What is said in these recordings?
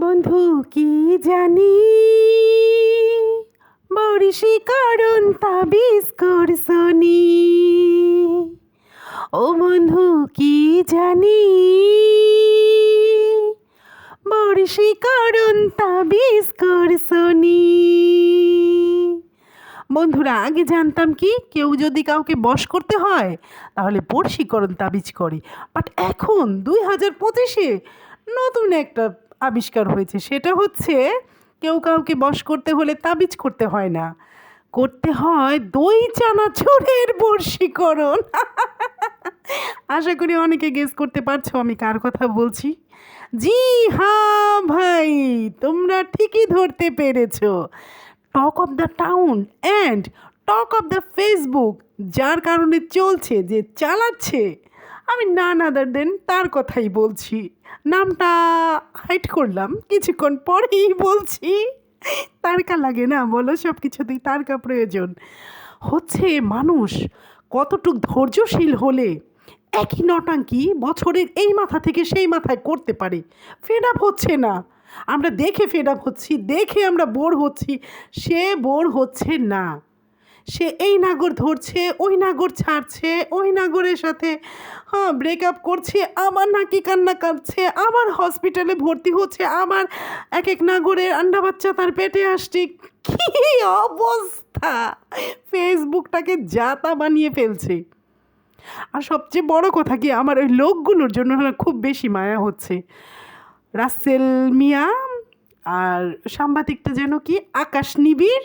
বন্ধু, কি জানি? বরিশি করুন তাবিজ করছনি ও বন্ধু, কি জানি? বরিশি করুন তাবিজ করছনি বন্ধুরা, আগে জানতাম কি, কেউ যদি কাউকে বশ করতে হয়, তাহলে বর্ষীকরণ তাবিজ করে। বাট এখন দুই হাজার পঁচিশে নতুন একটা আবিষ্কার হয়েছে। সেটা হচ্ছে কেউ কাউকে বশ করতে হলে তাবিজ করতে হয় না। করতে হয় দই চানা চানাচুরের বর্ষীকরণ। আশা করি অনেকে গেস করতে পারছ আমি কার কথা বলছি। জি হ্যাঁ ভাই, তোমরা ঠিকই ধরতে পেরেছ। Talk of the town and talk of the Facebook যার কারণে চলছে, যে চালাচ্ছে। আমি নান আদার দেন তার কথাই বলছি। নামটা হাইট করলাম, কিছুক্ষণ পরেই বলছি, তারকা লাগে না, বলো সব কিছুতেই তারকা প্রয়োজন। হচ্ছে মানুষ কতটুক ধৈর্যশীল হলে একই নটাঙ্কি বছরের এই মাথা থেকে সেই মাথায় করতে পারে। ফেড আপ হচ্ছে না। আমরা দেখে ফেড আপ হচ্ছি, দেখে আমরা বোর হচ্ছি, সে বোর হচ্ছে না। সে এই নাগর ধরছে, ওই নাগর ছাড়ছে, ওই নাগরের সাথে হ্যাঁ ব্রেকআপ করছে আবার নাকি কান্না কাঁদছে আবার হসপিটালে ভর্তি হচ্ছে আবার এক এক নাগরের আন্ডা বাচ্চা তার পেটে আসছে। কী অবস্থা? ফেসবুকটাকে জাতা বানিয়ে ফেলছে। আর সবচেয়ে বড় কথা কি, আমার ওই লোকগুলোর জন্য খুব বেশি মায়া হচ্ছে। রাসেল মিয়া আর সাংবাদিকটা যেন কি, আকাশ নিবিড়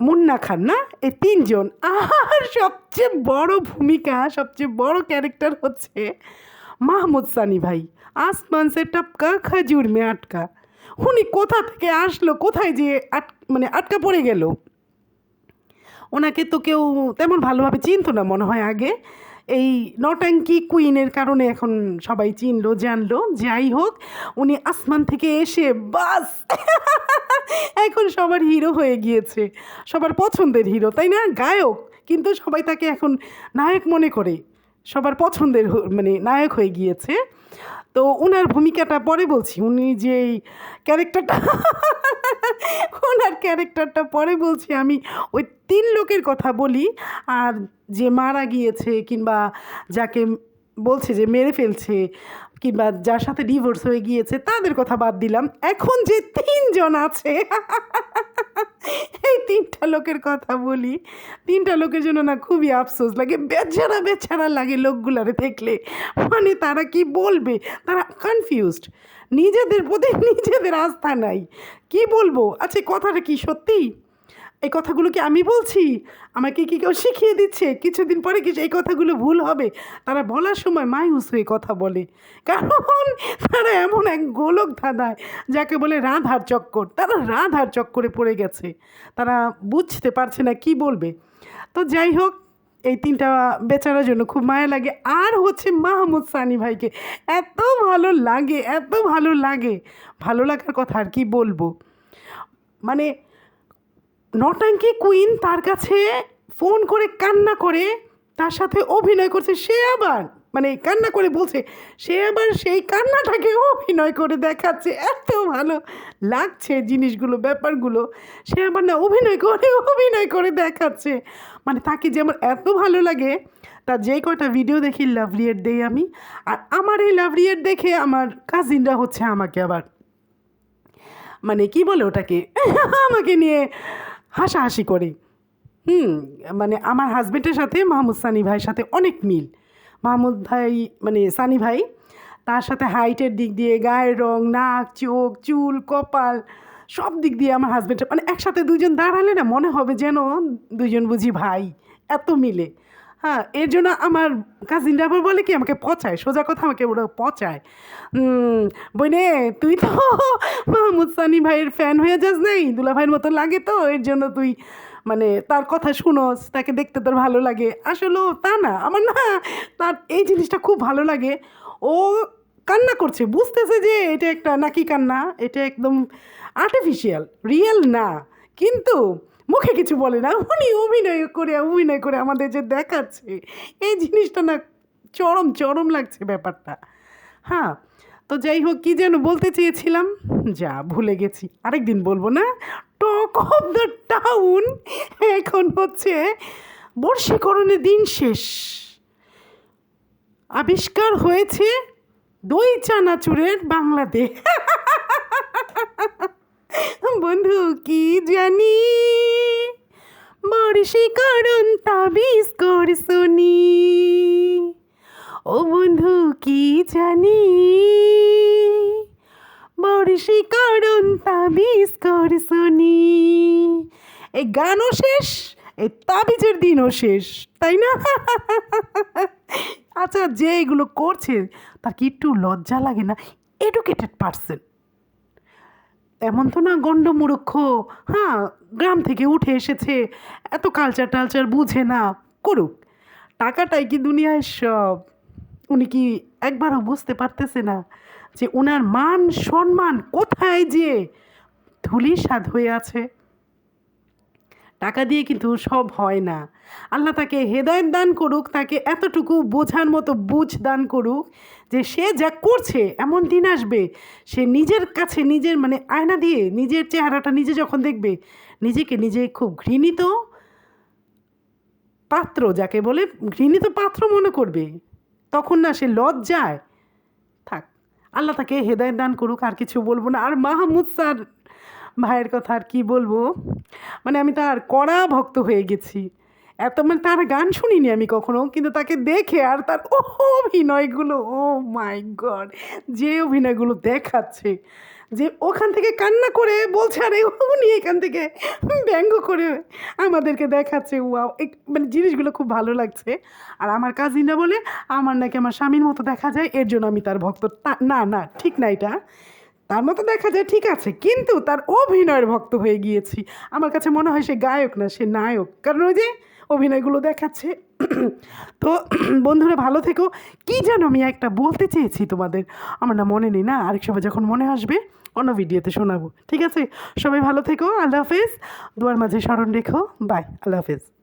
মুন্না খান, না? এই তিনজন। আর সবচেয়ে বড় ভূমিকা, সবচেয়ে বড় ক্যারেক্টার হচ্ছে মাহমুদ সানি ভাই। আসমান সে টপকা, খাজুর মে আটকা। উনি কোথা থেকে আসলো, কোথায় যে আট মানে আটকা পড়ে গেল? ওনাকে তো কেউ তেমন ভালোভাবে চিনতো না মনে হয় আগে। এই নটাঙ্কি কুইনের কারণে এখন সবাই চিনলো, জানলো। যাই হোক, উনি আসমান থেকে এসে বাস! এখন সবার হিরো হয়ে গিয়েছে। সবার পছন্দের হিরো, তাই না? গায়ক। কিন্তু সবাই তাকে এখন নায়ক মনে করে। সবার পছন্দের মানে নায়ক হয়ে গিয়েছে। তো ওনার ভূমিকাটা পরে বলছি। উনি যে ক্যারেক্টারটা ওনার ক্যারেক্টারটা পরে বলছি আমি, ওই তিন লোকের কথা বলি, আর যে মারা গিয়েছে কিংবা যাকে বলছে যে মেরে ফেলছে কিংবা যার সাথে ডিভোর্স হয়ে গিয়েছে, তাদের কথা বাদ দিলাম। এখন যে তিনজন আছে এই তিনটা লোকের কথা বলি, তিনটা লোকের জন্য না খুবই আফসোস লাগে। বেচারা বেচারা লাগে লোকগুলারে দেখলে। মানে তারা কি বলবে? তারা কনফিউজড নিজেদের প্রতি নিজেদের আস্থা নাই। কি বলব? আচ্ছা কথাটা কি সত্যি? এই কথাগুলো কি আমি বলছি? আমাকে কি কেউ শিখিয়ে দিচ্ছে? কিছুদিন পরে কিছু এই কথাগুলো ভুল হবে? তারা বলার সময় মায়ুস হয়ে কথা বলে। কারণ এক গোলক ধাঁধায় যাকে বলে রাধার চক্কর। তারা রাধার চক্করে পড়ে গেছে। তারা বুঝতে পারছে না কি বলবে। তো যাই হোক, এই তিনটা বেচারার জন্য খুব মায়া লাগে। আর হচ্ছে মাহমুদ সানি ভাইকে এত ভালো লাগে, এত ভালো লাগে। ভালো লাগার কথা আর কি বলব? মানে নটাঙ্কি কুইন তার কাছে ফোন করে কান্না করে, তার সাথে অভিনয় করছে, সে আবার মানে কান্না করে বলছে, সে আবার সেই কান্নাটাকে অভিনয় করে দেখাচ্ছে, এত ভালো লাগছে জিনিসগুলো, ব্যাপারগুলো। সে আবার না অভিনয় করে অভিনয় করে দেখাচ্ছে। মানে তাকে যেমন এত ভালো লাগে, তার যে কয়টা ভিডিও দেখি লাভ রিয়েট দেই আমি, আর আমার এই লাভ রিয়েট দেখে আমার কাজিনরা হচ্ছে আমাকে আবার। মানে কি বলে ওটাকে? আমাকে নিয়ে হাসাহাসি করে। হুম মানে আমার হাজবেন্ডের সাথে, মাহমুদ সানি ভাইয়ের সাথে অনেক মিল। মাহমুদ ভাই মানে সানি ভাই, তার সাথে হাইটের দিক দিয়ে গায়ের রং, নাক, চোখ, চুল, কপাল, সব দিক দিয়ে আমার হাজবেন্ডের মানে একসাথে দুজন দাঁড়ালে না মনে হবে যেন দুজন বুঝি ভাই, এত মিলে। হ্যাঁ এর জন্য আমার কাজিনরা আবার বলে কি, আমাকে পচায়, সোজা কথা আমাকে ওরা পচায়। বইনে তুই তো মাহমুদ সানি ভাইয়ের ফ্যান হয়ে যাস নাই দুলা ভাইয়ের মতো লাগে তো, এর জন্য তুই মানে তার কথা শুনোস তাকে দেখতে তোর ভালো লাগে। আসলেও তা না, আমার না তার এই জিনিসটা খুব ভালো লাগে। ও কান্না করছে, বুঝতেছে যে এটা একটা নাকি কান্না, এটা একদম আর্টিফিশিয়াল রিয়েল না। কিন্তু মুখে কিছু বলে না, উনি অভিনয় করে অভিনয় করে আমাদের যে দেখাচ্ছে, এই জিনিসটা না চরম চরম লাগছে ব্যাপারটা। হ্যাঁ তো যাই হোক, কি যেন বলতে চেয়েছিলাম? যা, ভুলে গেছি। আরেকদিন বলব না? টক অফ দ্য টাউন এখন হচ্ছে বর্ষীকরণের দিন শেষ। আবিষ্কার হয়েছে দই চানাচুরের বাংলাদেশ। বন্ধু, কি জানি? বর্ষীকরণ তাবিজ কর শুনি। ও বন্ধু, কি জানি? বর্ষীকরণ তাবিজ কর শুনি। এই গানও শেষ, এই তাবিজের দিনও শেষ, তাই না? আচ্ছা যে এগুলো করছে, তার কি একটু লজ্জা লাগে না? এডুকেটেড পার্সন এমন তো না গণ্ডমূর্খ হ্যাঁ গ্রাম থেকে উঠে এসেছে, এত কালচার টালচার বুঝে না, করুক। টাকাটাই কি দুনিয়ায় সব? উনি কি একবারও বুঝতে পারতেছে না? যে ওনার মান সম্মান কোথায় যে ধুলিসাৎ হয়ে আছে। টাকা দিয়ে কিন্তু সব হয় না। আল্লাহ তাকে হেদায়ত দান করুক, তাকে এতটুকু বোঝার মতো বুঝ দান করুক যে সে যা করছে, এমন দিন আসবে, সে নিজের কাছে নিজের মানে আয়না দিয়ে নিজের চেহারাটা নিজে যখন দেখবে, নিজেকে নিজে খুব ঘৃণিত পাত্র, যাকে বলে ঘৃণিত পাত্র মনে করবে, তখন না সে লজ্জায় আল্লাহ তাকে হেদায়ত দান করুক, আর কিছু বলব না। আর মাহমুদ স্যার ভাইয়ের কথা আর কি বলব? মানে আমি তার কড়া ভক্ত হয়ে গেছি। এত মানে তার গান শুনিনি আমি কখনো, কিন্তু তাকে দেখে আর তার ও অভিনয়গুলো, ও মাই গড যে অভিনয়গুলো দেখাচ্ছে, যে ওখান থেকে কান্না করে বলছে, আরে, উনি এখান থেকে ব্যঙ্গ করে আমাদেরকে দেখাচ্ছে, ওয়াও। মানে জিনিসগুলো খুব ভালো লাগছে। আর আমার কাজিনরা বলে, আমার নাকি আমার স্বামীর মতো দেখা যায়, এর জন্য আমি তার ভক্ত। না না, ঠিক না এটা। তার মতো দেখা যায়, ঠিক আছে, কিন্তু তার অভিনয়ের ভক্ত হয়ে গিয়েছি। আমার কাছে মনে হয় সে গায়ক না, সে নায়ক। কারণ ওই যে অভিনয়গুলো দেখাচ্ছে। তো বন্ধুরা, ভালো থেকো। কি যেন আমি একটা বলতে চেয়েছি তোমাদের। আমার না মনে নেই না, আরেক সময় যখন মনে আসবে, অন্য ভিডিওতে শোনাবো। ঠিক আছে? সবাই ভালো থেকো, আল্লাহ হাফেজ। দুয়ার মাঝে স্মরণ রেখো। বাই, আল্লাহ হাফেজ।